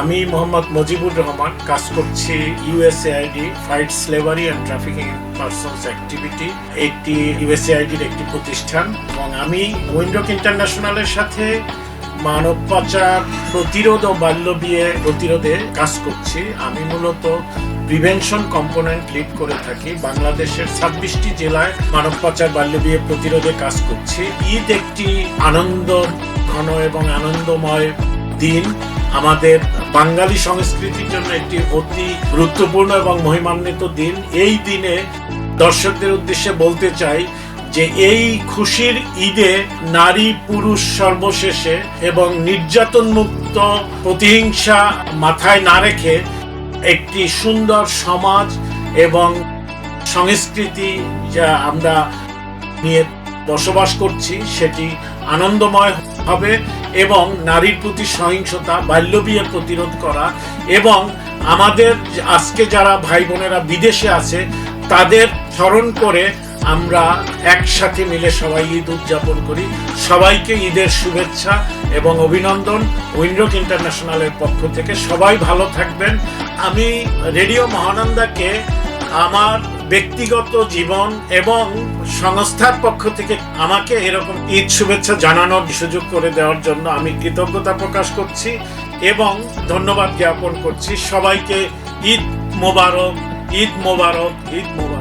আমি মোহাম্মদ মজিবুর রহমান, কাজ করছি USAID fight slavery and trafficking persons activity একটি ইউএসএআইডির একটি প্রতিষ্ঠান। এবং আমি উইন্ডোক ইন্টারন্যাশনালের সাথে মানব পাচার, প্রতিরোধ ও বাল্য বিয়ে প্রতিরোধে কাজ করছি। আমি মূলত প্রিভেনশন কম্পোনেন্ট লিড করে থাকি। বাংলাদেশের ছাব্বিশটি জেলায় মানব পাচার, বাল্য বিয়ে প্রতিরোধে কাজ করছি। ঈদ একটি আনন্দ, ঘন এবং আনন্দময় দিন। আমাদের বাঙালি সংস্কৃতির জন্য একটি অতি গুরুত্বপূর্ণ এবং মহিমান্বিত দিন। এই দিনে দর্শকদের উদ্দেশ্যে বলতে চাই যে এই খুশির ঈদে নারী পুরুষ সর্বশেষে এবং নির্যাতন মুক্ত প্রতিহিংসা মাথায় না রেখে একটি সুন্দর সমাজ এবং সংস্কৃতি যা আমরা নিয়ে বসবাস করছি, সেটি আনন্দময় হবে। এবং নারীর প্রতি সহিংসতা বাল্যবিয়ে প্রতিরোধ করা এবং আমাদের আজকে যারা ভাই বোনেরা বিদেশে আছে, তাদের স্মরণ করে আমরা একসাথে মিলে সবাই ঈদ উদযাপন করি। সবাইকে ঈদের শুভেচ্ছা এবং অভিনন্দন উইন্ডোক ইন্টারন্যাশনালের পক্ষ থেকে। সবাই ভালো থাকবেন। আমি রেডিও মহানন্দাকে আমার ব্যক্তিগত জীবন এবং সংস্থার পক্ষ থেকে আমাকে এরকম ঈদ শুভেচ্ছা জানানোর সুযোগ করে দেওয়ার জন্য আমি কৃতজ্ঞতা প্রকাশ করছি এবং ধন্যবাদ জ্ঞাপন করছি সবাইকে ঈদ মোবারক ঈদ মোবারক ঈদ মোবারক।